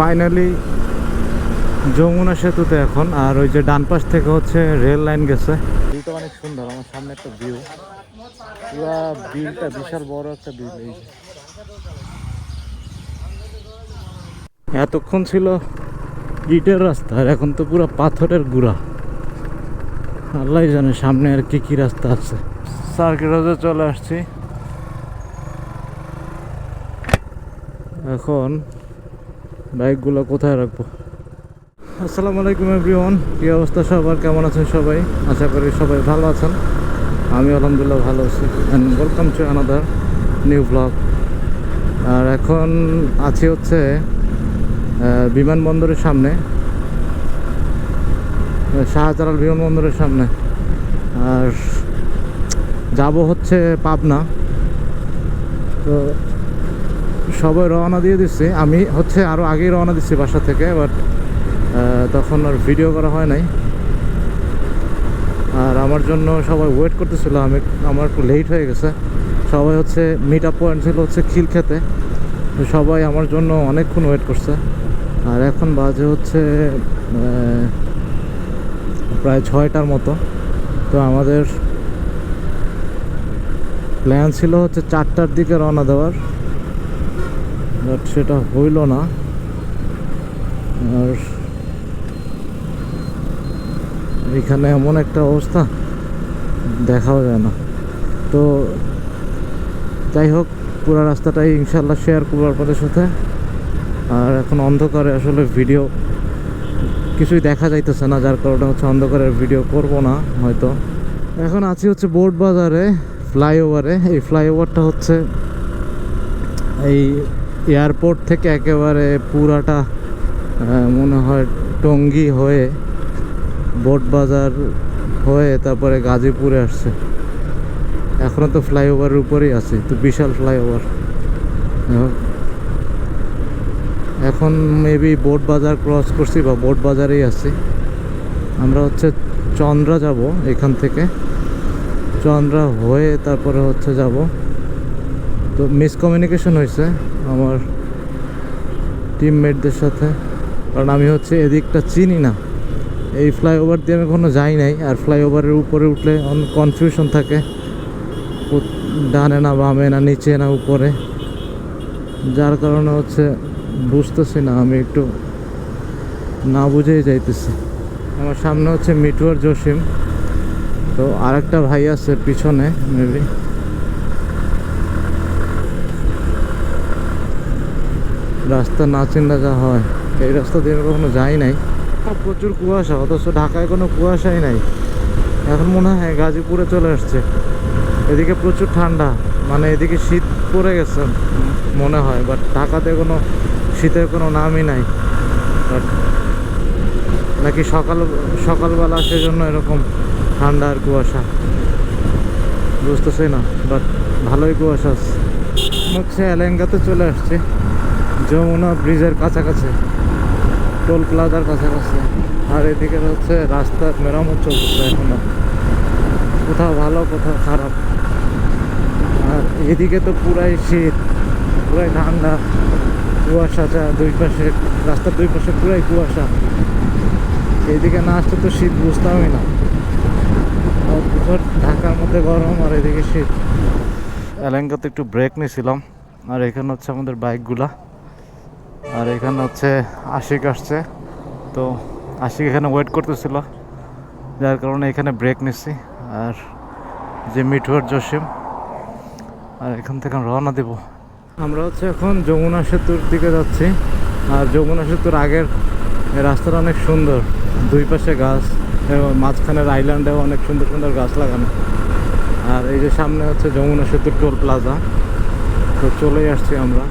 Finally Jamuna সেতুতে এখন আর ওই যে ডান পাশ থেকে হচ্ছে রেল লাইন গেছে। ভিউটা অনেক সুন্দর আমার সামনে একটা ভিউ। পুরা বিলটা বিশাল বড় একটা বিল এই এতক্ষণ ছিল ইটের রাস্তা আর এখন তো পুরো পাথরের গুড়া। আল্লাহ জানে সামনে আর কি কি রাস্তা আছে। সার্কিট হাউসে চলে আসছি। এখন বাইকগুলো কোথায় রাখব? আসসালামু আলাইকুম এভরিওয়ান কি অবস্থা সবার? কেমন আছেন সবাই? আশা করি সবাই ভালো আছেন। আমি আলহামদুলিল্লাহ ভালো আছি। And welcome to another new blog আর এখন আছি হচ্ছে বিমানবন্দরের সামনে। শাহজালাল বিমানবন্দরের সামনে। আর যাব হচ্ছে পাবনা। তো সবাই রওনা দিয়ে দিচ্ছি আমি হচ্ছে আরও আগেই রওনা দিচ্ছি বাসা থেকে বাট তখন আর ভিডিও করা হয় নাই। আর আমার জন্য সবাই ওয়েট করতেছিল, আমি, আমার একটু লেট হয়ে গেছে। সবাই হচ্ছে মিট আপ পয়েন্ট ছিল হচ্ছে খিল খেতে। তো সবাই আমার জন্য অনেকক্ষণ ওয়েট করছে। আর এখন বাজে হচ্ছে প্রায় ছয়টার মতো। তো আমাদের প্ল্যান ছিল হচ্ছে চারটার দিকে রওনা দেওয়ার। বাট সেটা হইল না। আর এখানে এমন একটা অবস্থা, দেখাও যায় না। তো যাই হোক, পুরো রাস্তাটাই ইনশাল্লাহ শেয়ার করব আপনাদের সাথে। আর এখন অন্ধকারে আসলে ভিডিও কিছুই দেখা যাইতেছে না, যার কারণে হচ্ছে অন্ধকারের ভিডিও করব না হয়তো। এখন আছি হচ্ছে বোর্ড বাজারে, ফ্লাইওভারে। এই ফ্লাইওভারটা হচ্ছে এই এয়ারপোর্ট থেকে একেবারে পুরাটা মনে হয় টঙ্গী হয়ে, বোট বাজার হয়ে তারপরে গাজীপুরে আসছে। এখনও তো ফ্লাইওভারের উপরেই আছে, তো বিশাল ফ্লাইওভার। এখন মেবি বোট বাজার ক্রস করছি বা বোট বাজারেই আছি। আমরা হচ্ছে চন্দ্রা যাব এখান থেকে। চন্দ্রা হয়ে তারপরে হচ্ছে যাব তো মিসকমিউনিকেশন হয়েছে আমার টিমমেটদের সাথে। কারণ আমি হচ্ছে এদিকটা চিনি না। এই ফ্লাইওভার দিয়ে আমি কখনো যাই নাই। আর ফ্লাইওভারের উপরে উঠলে কনফিউশন থাকে। ডানে না বামে না নিচে না উপরে। যার কারণে হচ্ছে বুঝতেছি না, আমি একটু না বুঝেই যাইতেছি। আমার সামনে হচ্ছে মিটুয়ার জসিম। তো আরেকটা ভাই আছে পিছনে মেবি রাস্তা না চিন্তা যা হয়। এই রাস্তা দিয়ে কখনো যাই নাই। প্রচুর কুয়াশা, অথচ ঢাকায় কোনো কুয়াশাই নাই। এখন মনে হয় গাজীপুরে চলে আসছে। এদিকে প্রচুর ঠান্ডা মানে এদিকে শীত পড়ে গেছে মনে হয় বাট ঢাকাতে কোনো, শীতের কোনো নামই নাই। বাট নাকি সকাল, সকালবেলা সেজন্য এরকম ঠান্ডা আর কুয়াশা। বুঝতেছি না বাট ভালোই কুয়াশা আছে। হচ্ছে এলেঙ্গাতে চলে আসছে। যমুনা ব্রিজের কাছাকাছি, টোল প্লাজার কাছাকাছি। আর এদিকে হচ্ছে রাস্তার মেরামত চলছে এখনও। কোথাও ভালো, কোথাও খারাপ। আর এদিকে তো পুরাই শীত, পুরাই ঠান্ডা, কুয়াশা যা দুই পাশে, রাস্তার দুই পাশে পুরাই কুয়াশা। এদিকে না আসলে তো শীত বুঝতামই না। ঢাকার মধ্যে গরম আর এদিকে শীত। এলাঙ্কাতে একটু ব্রেক নিয়েছিলাম, আর এখানে হচ্ছে আমাদের বাইকগুলা আর এখানে হচ্ছে আশিক আসছে। তো আশিক এখানে ওয়েট করতেছিল। যার কারণে এখানে ব্রেক নিচ্ছি আর যে মিঠুয়ার জসিম, আর এখান থেকে রওনা দেব। আমরা হচ্ছে এখন যমুনা সেতুর দিকে যাচ্ছি। আর যমুনা সেতুর আগের রাস্তাটা অনেক সুন্দর। দুই পাশে গাছ, এবং মাঝখানের আইল্যান্ডেও অনেক সুন্দর সুন্দর গাছ লাগানো। আর এই যে সামনে হচ্ছে যমুনা সেতুর টোল প্লাজা তো চলেই আসছি আমরা।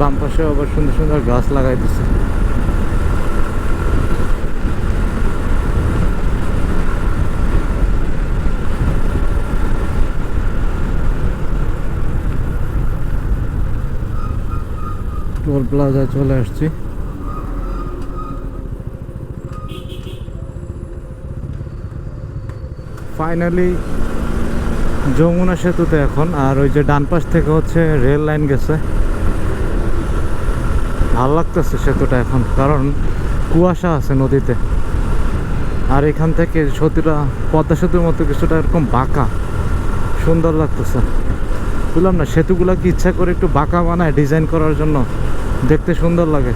বাম পাশে আবার সুন্দর সুন্দর গাছ লাগাই দিচ্ছে টোল প্লাজায় চলে আসছি। ফাইনালি যমুনা সেতুতে এখন, আর ওই যে ডান পাশ থেকে হচ্ছে রেল লাইন গেছে। ভালো লাগতেছে সেতুটা এখন, কারণ কুয়াশা আছে নদীতে। আর এখান থেকে সেতুটা পদ্মা সেতুর মতো কিছুটা এরকম বাঁকা। সুন্দর লাগতেছে। বুঝলাম না, সেতুগুলো কি ইচ্ছা করে একটু বাঁকা বানায় ডিজাইন করার জন্য? দেখতে সুন্দর লাগে।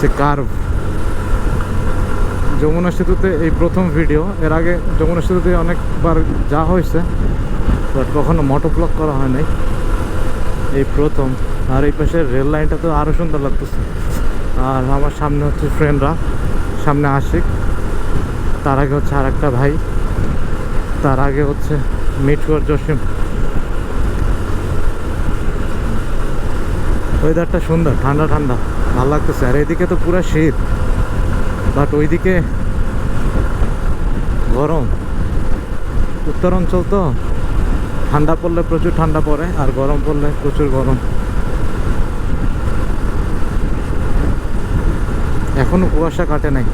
যে কার্ভ যমুনা সেতুতে এই প্রথম ভিডিও এর আগে যমুনা সেতুতে অনেকবার যা হয়েছে বাট কখনো মোটো ব্লক করা হয় নাই। এই প্রথম। আর এই পাশে রেল লাইনটা তো আরও সুন্দর লাগতেছে। আর আমার সামনে হচ্ছে ফ্রেন্ডরা, সামনে আশিক। তার আগে হচ্ছে আর একটা ভাই। তার আগে হচ্ছে মিঠুয়ার জসিম। ওয়েদারটা সুন্দর, ঠান্ডা ঠান্ডা। ভালো লাগতেছে। আর এদিকে তো পুরো শীত। বাট ওইদিকে গরম। উত্তর অঞ্চল তো ঠান্ডা পড়লে প্রচুর ঠান্ডা পড়ে, আর গরম পড়লে প্রচুর গরম। এখনও কুয়াশা কাটে নাই।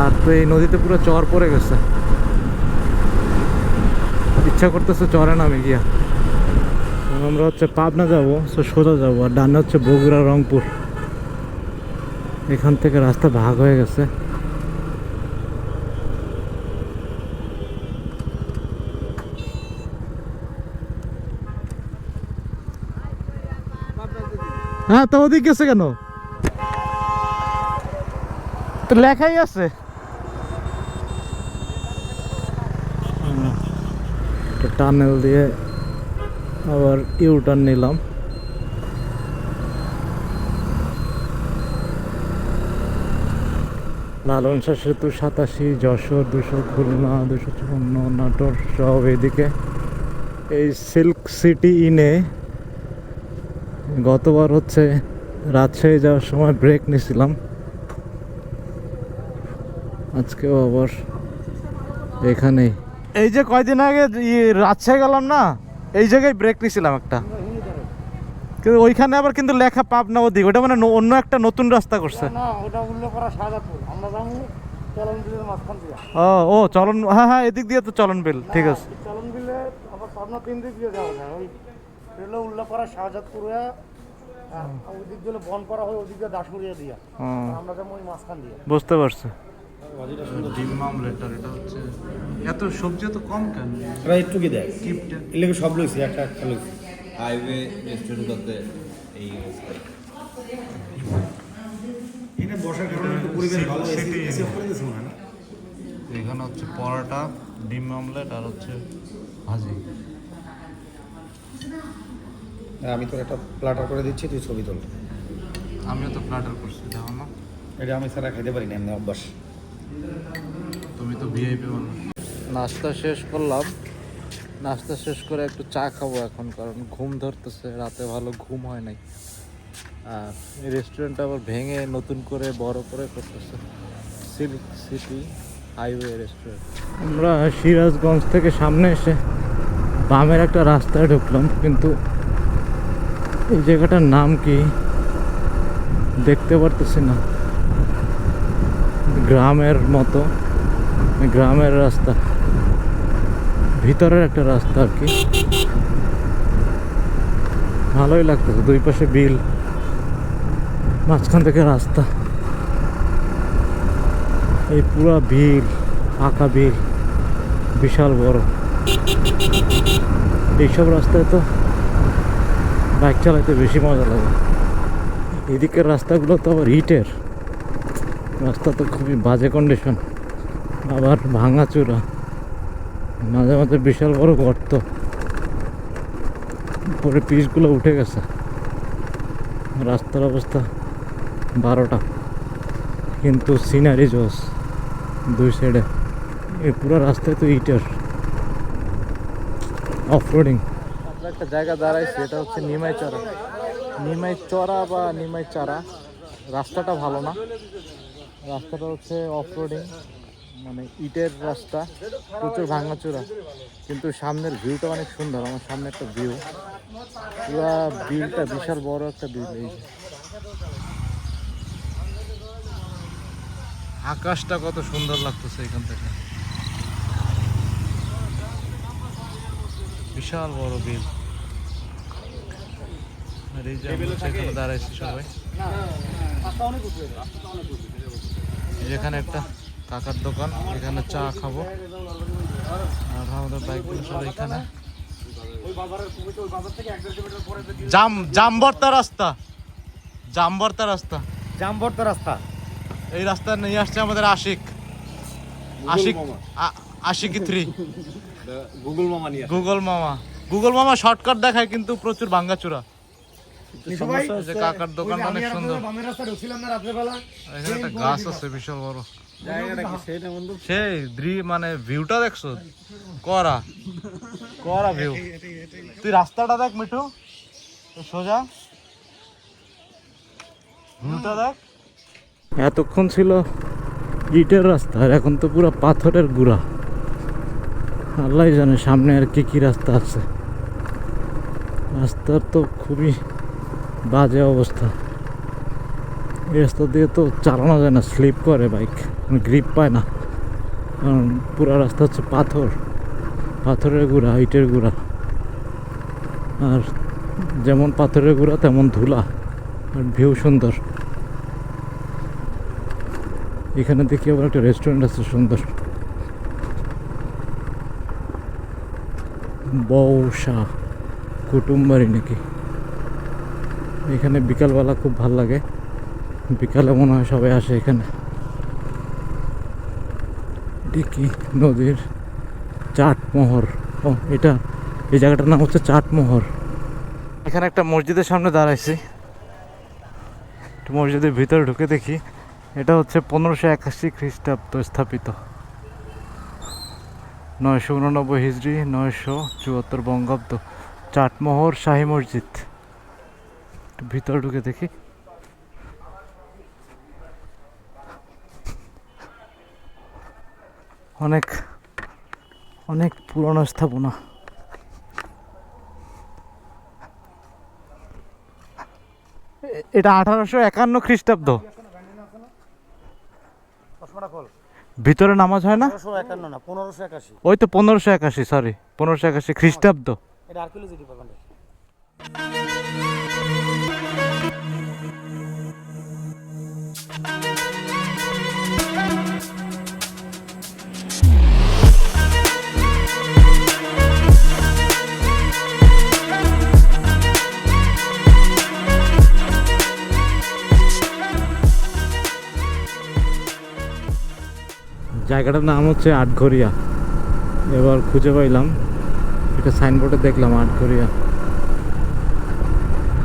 আর তো এই নদীতে পুরো চর পড়ে গেছে। ইচ্ছা করতেছে চরে নামে গিয়া। আমরা হচ্ছে পাবনা যাব, সো সোজা যাব, আর ডানে হচ্ছে বগুড়া, রংপুর। এখান থেকে রাস্তা ভাগ হয়ে গেছে। হ্যাঁ তো ওদিক গেছে কেন? তো লেখাই আছে। টানেল দিয়ে আবার ইউ টার্ন নিলাম। লালন শাহ সেতু সাতাশি, যশোর দুশো, খুলনা দুশো চুয়ান্ন, নাটোর সব এদিকে। এই সিল্ক সিটি ইনে গতবার হচ্ছে রাজশাহী যাওয়ার সময় ব্রেক নিয়েছিলাম। আজকেও আবার এখানেই। এই যে কয়দিন আগে রাজশাহী গেলাম না এই জায়গায় ব্রেক নিয়েছিলাম একটা। কিন্তু ওইখানে আবার কিন্তু লেখা পাবনা ওদিক ওটা মানে অন্য একটা নতুন রাস্তা করছে। ও ও চলন হ্যাঁ হ্যাঁ এদিক দিয়ে তো চলন বিল ঠিক আছে। চলন বিলে আবার পাবনা তিন দিক দিয়ে না ওই রেলে উল্লেখ করা শাহজাদপুর হয়ে আর ওই দিক দিয়ে বন করা হয় ওদিক দিয়ে। দাসুরিয়া দিয়া আমরা যাব ওই মাঝখান দিয়ে। বুঝতে পারছি। ডিম মামলেটার এটা হচ্ছে এত সবজি তো কম কেন? ওরা একটু কি দেয় কিপটা সব লইছি? একটা একটা লইছি। হাইওয়ে রেস্টুরেন্ট করতে এই এটা বসার কারণে একটু পরিবেশ ভালো এসি এসি করে দিয়েছে মনে হয় এখানে হচ্ছে পরোটা ডিম অমলেট আর হচ্ছে ভাজি। আমি তোর একটা প্লাটার করে দিচ্ছি তুই ছবি তোল। আমিও তো প্লাটার করছি দেখো না। এটা আমি ছাড়া খাইতে পারি না এমনি অভ্যাস। তুমি তো ভিআইপি মানুষ নাস্তা শেষ করলাম। নাস্তা শেষ করে একটু চা খাব এখন কারণ ঘুম ধরতেছে রাতে ভালো ঘুম হয় নাই। আর এই রেস্টুরেন্টটা আবার ভেঙে নতুন করে বড় করে করতেছে। সিল্ক সিটি হাইওয়ে রেস্টুরেন্ট আমরা সিরাজগঞ্জ থেকে সামনে এসে বামের একটা রাস্তায় ঢুকলাম, কিন্তু এই জায়গাটার নাম কি দেখতে পারতেছি না। গ্রামের মতো, গ্রামের রাস্তা, ভিতরের একটা রাস্তা আর কি। ভালোই লাগতেছে, দুই পাশে বিল, মাঝখান থেকে রাস্তা। এই পুরা বিল ফাঁকা বিল, বিশাল বড়। এইসব রাস্তায় তো বাইক চালাতে বেশি মজা লাগে। এদিকের রাস্তাগুলো তো আবার ইটের রাস্তা তো খুবই বাজে কন্ডিশন আবার ভাঙাচোরা মাঝে মাঝে বিশাল বড় গর্ত। পরে পিচগুলো উঠে গেছে। রাস্তার অবস্থা বারোটা। কিন্তু সিনারি জোস। দুই সাইডে এই পুরো রাস্তায় তো ইটের অফ রোডিং একটা জায়গা দাঁড়াইছি, এটা হচ্ছে নিমাই চড়া। নিমাই চড়া বা নিমাই চারা, রাস্তাটা ভালো না। রাস্তাটা হচ্ছে অফ রোডিং মানে ইটের রাস্তা, প্রচুর ভাঙাচোরা। কিন্তু সামনের ভিউটা অনেক সুন্দর, আমার সামনে একটা ভিউ পুরা বিলটা বিশাল বড় একটা বিল এই আকাশটা কত সুন্দর লাগতেছে এখান থেকে। বিশাল বড় বিল। আর এই যে আমরা সেখানে দাঁড়াইছি সবাই। যেখানে একটা কাকার দোকান এখানে চা খাব। আর আমাদের বাইকগুলো সব এখানে। জাম জামবর্তা রাস্তা। জামবর্তা রাস্তা। জামবর্তা রাস্তা। এই রাস্তা নিয়ে আসছে আমাদের আশিক। আশিক আ- আশিকি থ্রি। গুগল মামা নিয়ে গুগল মামা। গুগল মামা শর্টকাট দেখায় কিন্তু প্রচুর ভাঙ্গাচুরা কাকার অনেক সুন্দর। এখানে একটা গাছ আছে বিশাল বড়। সেই দ্রি মানে ভিউটা দেখছ? করা করা ভিউ তুই রাস্তাটা দেখ মিঠু। সোজা। ভিউটা দেখ। এতক্ষণ ছিল ইটের রাস্তা আর এখন তো পুরো পাথরের গুড়া। আল্লাহ জানে সামনে আর কি কি রাস্তা আছে। রাস্তার তো খুবই বাজে অবস্থা। এই রাস্তা দিয়ে তো চালানো যায় না, স্লিপ করে বাইক গ্রিপ পায় না। কারণ পুরো রাস্তা হচ্ছে পাথর, পাথরের গুঁড়া, ইটের গুঁড়া। আর যেমন পাথরের গুঁড়া, তেমন ধুলা আর ভিউ সুন্দর। এখানে দেখি আবার একটা রেস্টুরেন্ট আছে সুন্দর। বৌসা কুটুম্বারি নাকি? এখানে বিকালবেলা খুব ভালো লাগে। বিকালে মনে হয় সবাই আসে এখানে। ডিকি নদীর চাটমোহর। ও, এটা, এই জায়গাটার নাম হচ্ছে চাটমোহর। এখানে একটা মসজিদের সামনে দাঁড়াইছি। মসজিদের ভিতরে ঢুকে দেখি। এটা হচ্ছে পনেরোশো একাশি খ্রিস্টাব্দ স্থাপিত। নয়শো উননব্বই হিজড়ি, নয়শো চুয়াত্তর বঙ্গাব্দ। চাটমোহর শাহী মসজিদ। ভিতরে ঢুকে দেখি। অনেক অনেক পুরনো স্থাপনা। এটা আঠারোশো একান্ন খ্রিস্টাব্দ। ভিতরে নামাজ হয় না? ওই তো পনেরোশো একাশি। সরি পনেরোশো একাশি খ্রিস্টাব্দ। এটা জায়গাটার নাম হচ্ছে আটঘরিয়া। এবার খুঁজে পাইলাম এটা সাইনবোর্ডে দেখলাম আটঘরিয়া।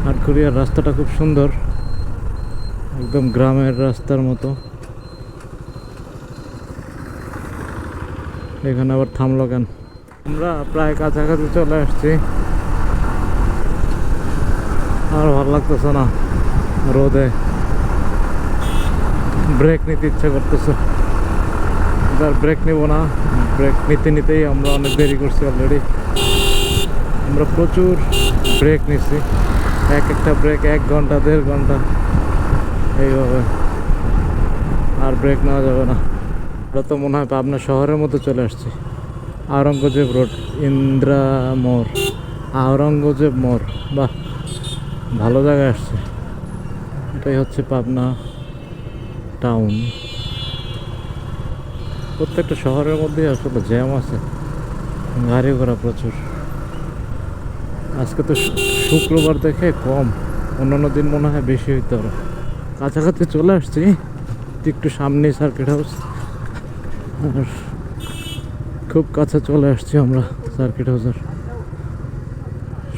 আটঘরিয়ার রাস্তাটা খুব সুন্দর, একদম গ্রামের রাস্তার মতো। এখানে আবার থামলো কেন আমরা প্রায় কাছাকাছি চলে আসছি। আর ভালো লাগতেছে না, রোদে। ব্রেক নিতে ইচ্ছা করতেছে। আর ব্রেক নেব না। ব্রেক নিতে নিতেই আমরা অনেক দেরি করছি অলরেডি আমরা প্রচুর ব্রেক নিছি। এক একটা ব্রেক এক ঘণ্টা, দেড় ঘণ্টা। এইভাবে। আর ব্রেক নেওয়া যাবে না। আমরা তো মনে হয় পাবনা শহরের মতো চলে আসছি। আওরঙ্গজেব রোড ইন্দ্রা মোড়। আওরঙ্গজেব মোড়। বাহ, ভালো জায়গায় আসছে। এটাই হচ্ছে পাবনা টাউন প্রত্যেকটা শহরের মধ্যেই আসলে জ্যাম আছে। গাড়ি ঘোড়া প্রচুর। আজকে তো শুক্রবার দেখে কম। অন্যান্য দিন মনে হয় বেশি হইতে পারে। কাছাকাছি চলে আসছি। একটু সামনে সার্কিট হাউস আর খুব কাছে চলে আসছি আমরা সার্কিট হাউসের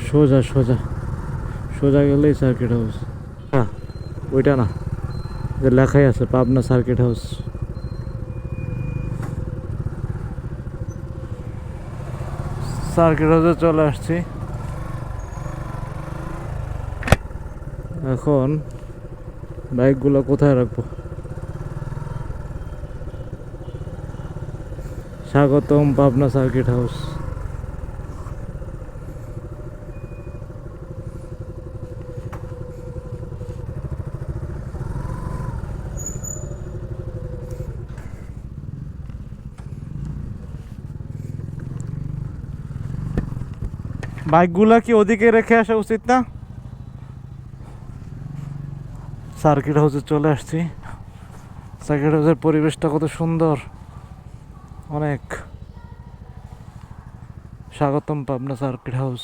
সোজা সোজা। সোজা গেলেই সার্কিট হাউস হ্যাঁ ওইটা না। যে লেখাই আছে, পাবনা সার্কিট হাউস সার্কিট হাউসে চলে আসছি। এখন বাইকগুলো কোথায় রাখব? স্বাগতম পাবনা সার্কিট হাউস বাইকগুলা কি ওদিকে রেখে আসা উচিত না? সার্কিট হাউসে চলে আসছি। সার্কিট হাউসের পরিবেশটা কত সুন্দর। অনেক। স্বাগতম পাবনা সার্কিট হাউস।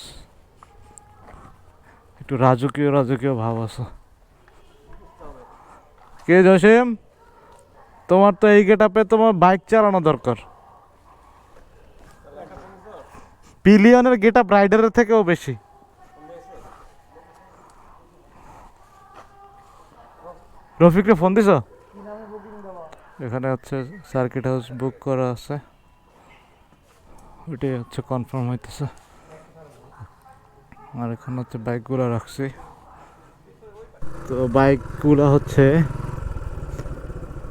একটু রাজকীয় রাজকীয় ভাব আছে। কে জসিম? তোমার তো এই গেটাপে তোমার বাইক চালানো দরকার। পিলিয়নের গেট আপ রাইডারের থেকেও বেশি। রফিককে ফোন দিছ? এখানে হচ্ছে সার্কিট হাউস বুক করা আছে। ওইটাই হচ্ছে কনফার্ম হইতেছে। আর এখানে হচ্ছে বাইকগুলো রাখছি। তো বাইকগুলো হচ্ছে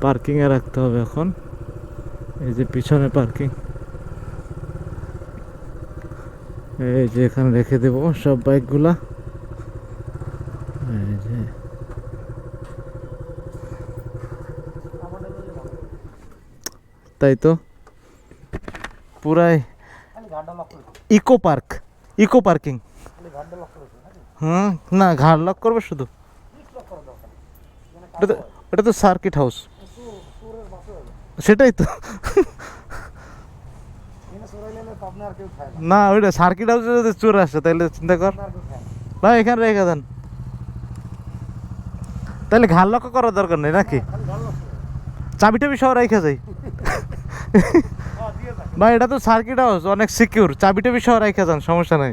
পার্কিংয়ে রাখতে হবে এখন। এই যে পিছনে পার্কিং। এই যে এখানে রেখে দেবো সব বাইকগুলা। তাই তো? পুরাই ইকো পার্ক, ইকো পার্কিং। হুম? না ঘাড় লক করবে শুধু। তো এটা তো সার্কিট হাউস। সেটাই তো এখানে সরাইলে তো আপনি আর কেউ খায় না। না ওইটা সার্কিট হাউসে যদি চোর আসে তাহলে চিন্তা কর। না। ভাই এখানে রেখে দেন। তাহলে ঘাল লক্ষ্য করার দরকার নেই নাকি? চাবি টাবি সব রেখে যাই। না দিয়ে ভাই এটা তো সার্কিট হাউস অনেক সিকিউর চাবি টাবি সব রেখে যান সমস্যা নেই।